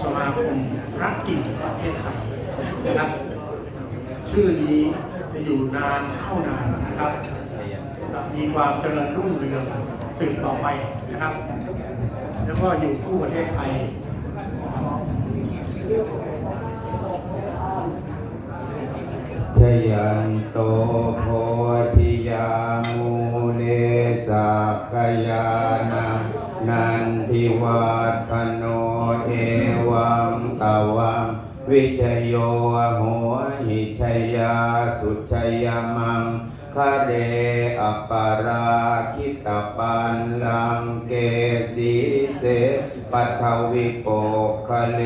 สมาคมรักกิ่งประเทศไทยนะครับ ชื่อนี้จะอยู่นานเท่านานนะครับ มีความเจริญรุ่งเรืองสืบต่อไปนะครับ แล้วก็อยู่คู่ประเทศไทยชยันโตโพธิยามูเลสักกยานา นันทิวัฒโนเอวังตวังวิชโยโหหิชยาสุชยมังคเรอปาราคิตปันลังเกสีเสปัทวิโปคเล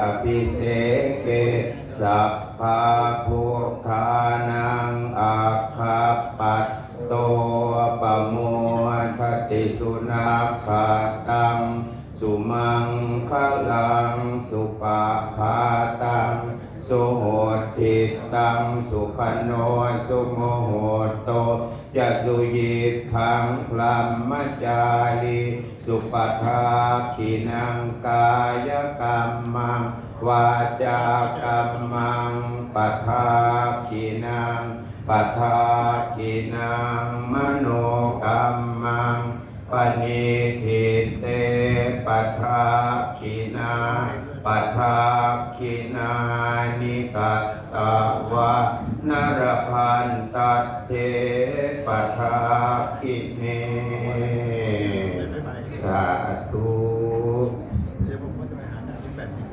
อภิเสเกสัพพะพุทธานังอาคาปัตโตปโม ติสุนาคาตัง สุมังคลัง สุปาพาตัง สุโหติตัง สุขโนสุโมโหโตยะสุยิทังพลัมมจาลีสุปทาขินังกายกรรมังวาจากรรมังปัทาขีนังปัทาขีนังมโน ณิทิเตปัทาขีนาปัทาขีนานิกัตตวะนรพันตัตเทปัทาขีเนสาธุ เดี๋ยวผมก็จะไปหาอาจารย์ที่แบบนี้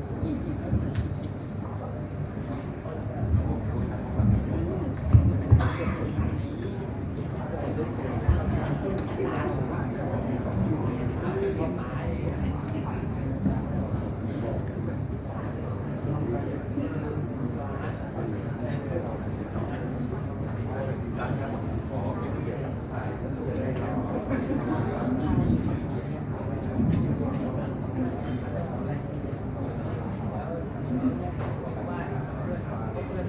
ส